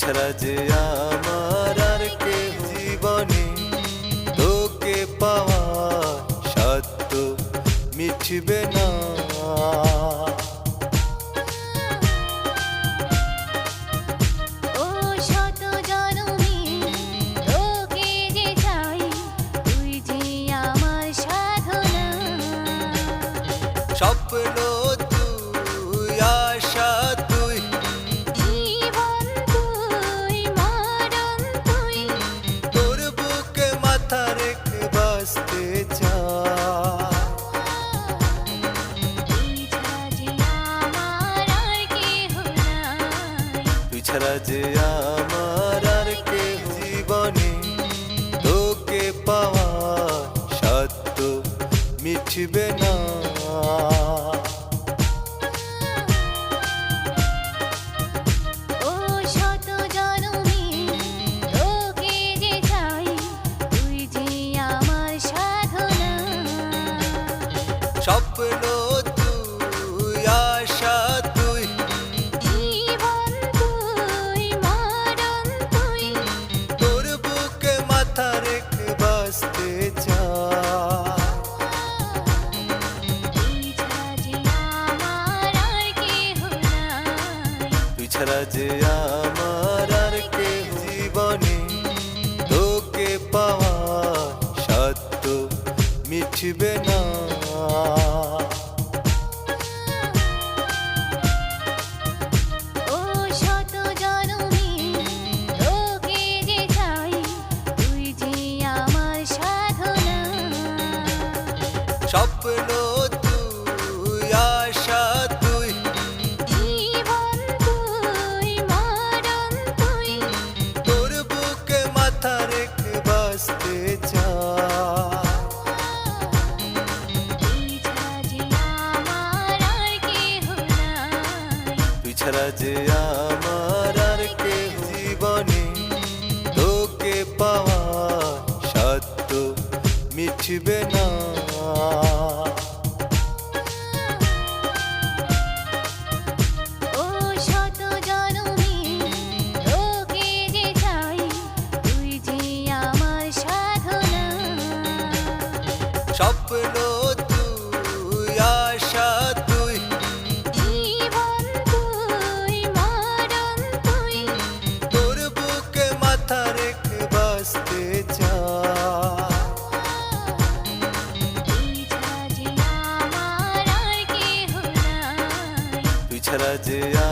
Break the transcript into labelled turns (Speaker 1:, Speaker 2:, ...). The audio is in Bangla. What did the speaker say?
Speaker 1: ছাড়া যে আমার আর
Speaker 2: কে জীবনে তোকে পাওয়া সত্য মিছবে না।
Speaker 1: ছাড়া যে আমার আর
Speaker 2: কে জীবনে তোকে পাওয়া সত্য মিটবে না।
Speaker 1: ছাড়া আমার আর
Speaker 2: কেউ জীবনে তোকে পাওয়া সত্য মিছবে না।
Speaker 1: ছাড়া যে আমার আর
Speaker 2: কে জীবনে তোকে পাওয়া সত্য মিছবে না। রাজা